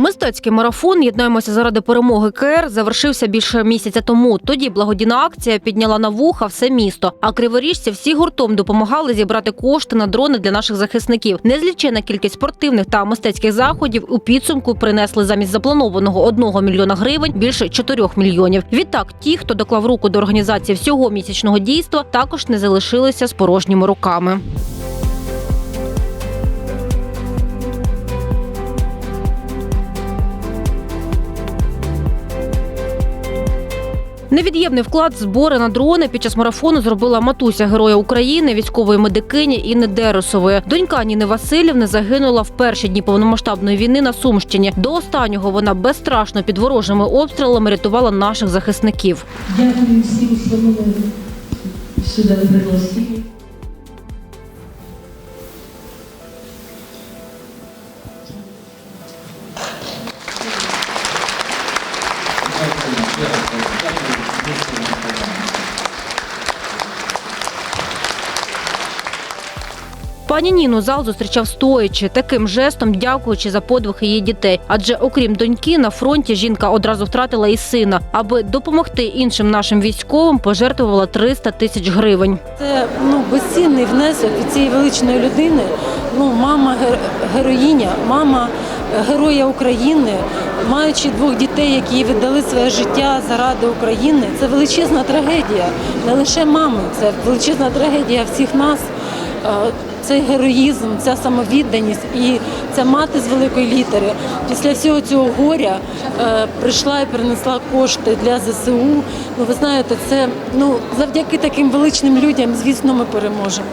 Мистецький марафон Єднаємося заради перемоги КР завершився більше місяця тому. Тоді благодійна акція підняла на вуха все місто. А криворіжці всі гуртом допомагали зібрати кошти на дрони для наших захисників. Незлічена кількість спортивних та мистецьких заходів у підсумку принесли замість запланованого 1 мільйона гривень більше 4 мільйонів. Відтак, ті, хто доклав руку до організації всього місячного дійства, також не залишилися з порожніми руками. Невід'ємний вклад збори на дрони під час марафону зробила матуся Героя України, військової медикині Інни Дерусової. Донька Ніни Васильівни загинула в перші дні повномасштабної війни на Сумщині. До останнього вона безстрашно під ворожими обстрілами рятувала наших захисників. Дякую всім, що мене сюди пригласили. Пані Ніну зал зустрічав стоячи, таким жестом дякуючи за подвиг її дітей. Адже окрім доньки, на фронті жінка одразу втратила і сина. Аби допомогти іншим нашим військовим, пожертвувала 300 тисяч гривень. Це ну, безцінний внесок від цієї величної людини. Ну, мама ге- героїня, мама героя України, маючи двох дітей, які віддали своє життя заради України. Це величезна трагедія. Не лише мами, це величезна трагедія всіх нас. Е, Цей героїзм, ця самовідданість і ця мати з великої літери після всього цього горя е, прийшла і принесла кошти для ЗСУ. Ну ви знаєте, це ну завдяки таким величним людям, звісно, ми переможемо.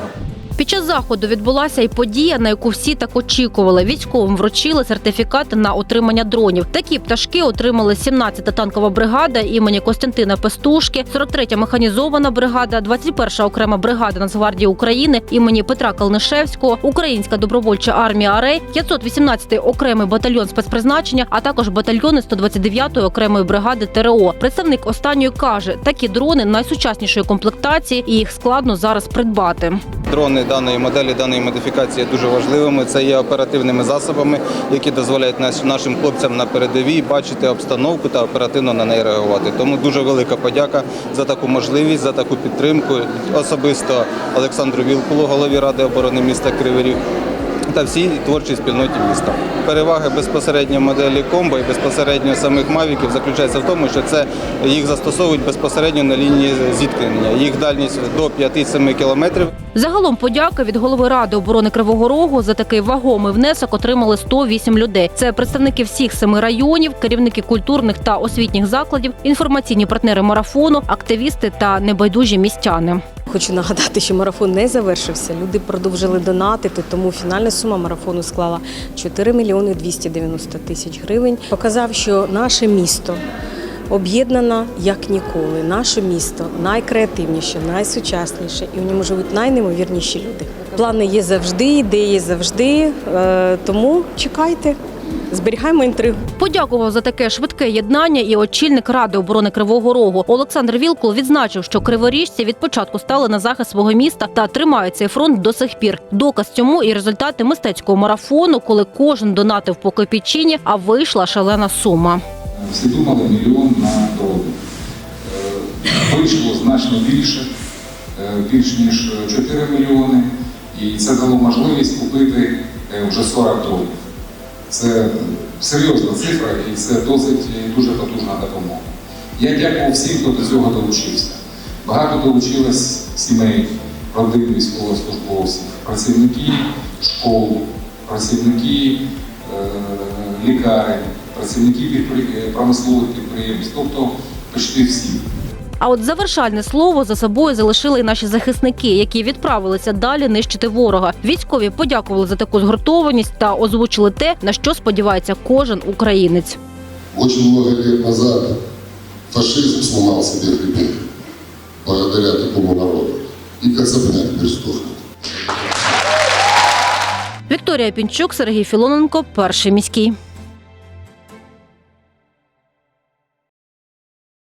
Під час заходу відбулася і подія, на яку всі так очікували. Військовим вручили сертифікати на отримання дронів. Такі пташки отримали 17-та танкова бригада імені Костянтина Пестушки, 43-я механізована бригада, 21-ша окрема бригада Нацгвардії України імені Петра Калнишевського, Українська добровольча армія Арей, 518-й окремий батальйон спецпризначення, а також батальйони 129-ї окремої бригади ТРО. Представник останньої каже, такі дрони найсучаснішої комплектації і їх складно зараз придбати. Дрони даної моделі, даної модифікації є дуже важливими. Це є оперативними засобами, які дозволяють нашим хлопцям на передовій бачити обстановку та оперативно на неї реагувати. Тому дуже велика подяка за таку можливість, за таку підтримку. Особисто Олександру Вілкулу, голові ради оборони міста Кривий Ріг, та всій творчій спільноті міста. Переваги безпосередньо моделі комбо і безпосередньо самих мавіків заключається в тому, що це їх застосовують безпосередньо на лінії зіткнення. Їх дальність до 5-7 кілометрів. Загалом подяки від голови ради оборони Кривого Рогу за такий вагомий внесок отримали 108 людей. Це представники всіх семи районів, керівники культурних та освітніх закладів, інформаційні партнери марафону, активісти та небайдужі містяни. Хочу нагадати, що марафон не завершився. Люди продовжили донатити, тому фінальна сума марафону склала 4 мільйони 290 тисяч гривень. Показав, що наше місто об'єднано як ніколи. Наше місто найкреативніше, найсучасніше, і в ньому живуть найнеймовірніші люди. Плани є завжди, ідеї завжди. е, Тому чекайте, зберігаємо інтригу. Подякував за таке швидке єднання і очільник ради оборони Кривого Рогу Олександр Вілкул відзначив, що криворіжці від початку стали на захист свого міста та тримають цей фронт до сих пір. Доказ цьому і результати мистецького марафону, коли кожен донатив по копійчині, а вийшла шалена сума. Всі думали мільйон на дрони. Е, Вийшло значно більше, е, більш ніж 4 мільйони, і це дало можливість купити е, вже 40 дронів. Це серйозна цифра і це досить е, дуже потужна допомога. Я дякую всім, хто до цього долучився. Багато долучилось сімей, родин військовослужбовців, працівники школ, працівники е, лікарень, працівники підпри- промислових підприємств, тобто почти всі. А от завершальне слово за собою залишили і наші захисники, які відправилися далі нищити ворога. Військові подякували за таку згуртованість та озвучили те, на що сподівається кожен українець. Очень много лет назад фашизм сломал себе хребет благодаря такому народу. И Коцапня теперь. Вікторія Пінчук, Сергій Філоненко, перший міський.